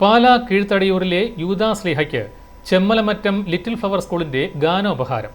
പാലാ കീഴ്ത്തടിയൂരിലെ യൂദാശ്ലീഹയ്ക്ക് Chemmalamattam little flower സ്കൂളിന്റെ ഗാനോപഹാരം.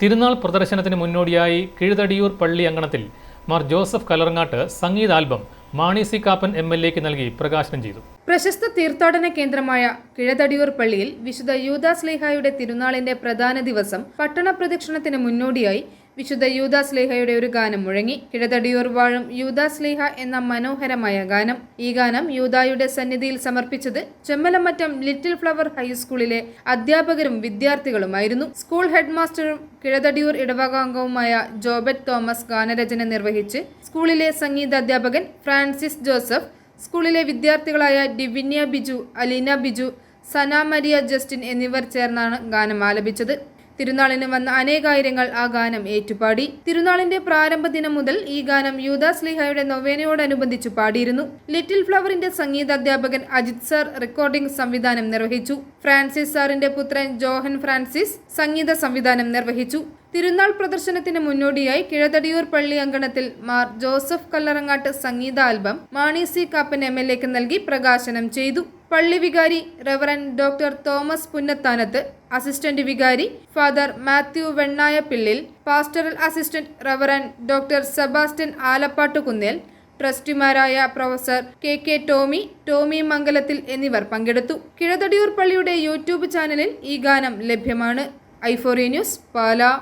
തിരുനാൾ പ്രദർശനത്തിന് മുന്നോടിയായി കീഴ്തടിയൂർ പള്ളി അങ്കണത്തിൽ Mar Joseph Kallarangatt സംഗീതാൽബം Mani C Kappan M L എക്ക് നൽകി പ്രകാശനം ചെയ്തു. പ്രശസ്ത തീർത്ഥാടന കേന്ദ്രമായ കിഴതടിയൂർ പള്ളിയിൽ വിശുദ്ധ യൂദാസ്ലേഹായുടെ തിരുനാളിന്റെ പ്രധാന ദിവസം പട്ടണ പ്രദക്ഷിണത്തിന് മുന്നോടിയായി വിശുദ്ധ യൂദാസ്ലേഹയുടെ ഒരു ഗാനം മുഴങ്ങി. കിഴതടിയൂർ വാഴും യൂദാസ്ലേഹ എന്ന മനോഹരമായ ഗാനം. ഈ ഗാനം യൂദായുടെ സന്നിധിയിൽ സമർപ്പിച്ചത് ചെമ്മലമറ്റം ലിറ്റിൽ ഫ്ലവർ ഹൈസ്കൂളിലെ അധ്യാപകരും വിദ്യാർത്ഥികളുമായിരുന്നു. സ്കൂൾ ഹെഡ്മാസ്റ്ററും കിഴതടിയൂർ ഇടവകാംഗവുമായ ജോബറ്റ് തോമസ് ഗാനരചന നിർവഹിച്ച് സ്കൂളിലെ സംഗീതാധ്യാപകൻ ഫ്രാൻസിസ് ജോസഫ് സ്കൂളിലെ വിദ്യാർത്ഥികളായ ഡിവിന്യ ബിജു അലീന ബിജു സന മരിയ ജസ്റ്റിൻ എന്നിവർ ചേർന്നാണ് ഗാനം ആലപിച്ചത്. തിരുനാളിന് വന്ന അനേകായിരങ്ങൾ ആ ഗാനം ഏറ്റുപാടി. തിരുനാളിന്റെ പ്രാരംഭ ദിനം മുതൽ ഈ ഗാനം യൂദാസ് ലിഹയുടെ നൊവേനയോടനുബന്ധിച്ചു പാടിയിരുന്നു. ലിറ്റിൽ ഫ്ലവറിന്റെ സംഗീതാധ്യാപകൻ അജിത് സാർ റെക്കോർഡിംഗ് സംവിധാനം നിർവഹിച്ചു. ഫ്രാൻസിസ് സാറിന്റെ പുത്രൻ ജോഹൻ ഫ്രാൻസിസ് സംഗീത സംവിധാനം നിർവഹിച്ചു. തിരുനാൾ പ്രദർശനത്തിന് മുന്നോടിയായി കിഴതടിയൂർ പള്ളി അങ്കണത്തിൽ മാർ ജോസഫ് കല്ലറങ്ങാട്ട് സംഗീത album Mani C Kappan M L എക്ക് നൽകി പ്രകാശനം ചെയ്തു. പള്ളി വികാരി reverend doctor Thomas Punnathanath assistant വികാരി father Mathew Vennayappillil pastoral assistant reverend doctor Sebastian Alappattukunnel ട്രസ്റ്റിമാരായ professor K K Tomy Tomy Mangalathil എന്നിവർ പങ്കെടുത്തു. കിഴതടിയൂർ പള്ളിയുടെ യൂട്യൂബ് ചാനലിൽ ഈ ഗാനം ലഭ്യമാണ്. ഐഫോറി ന്യൂസ് പാലാ.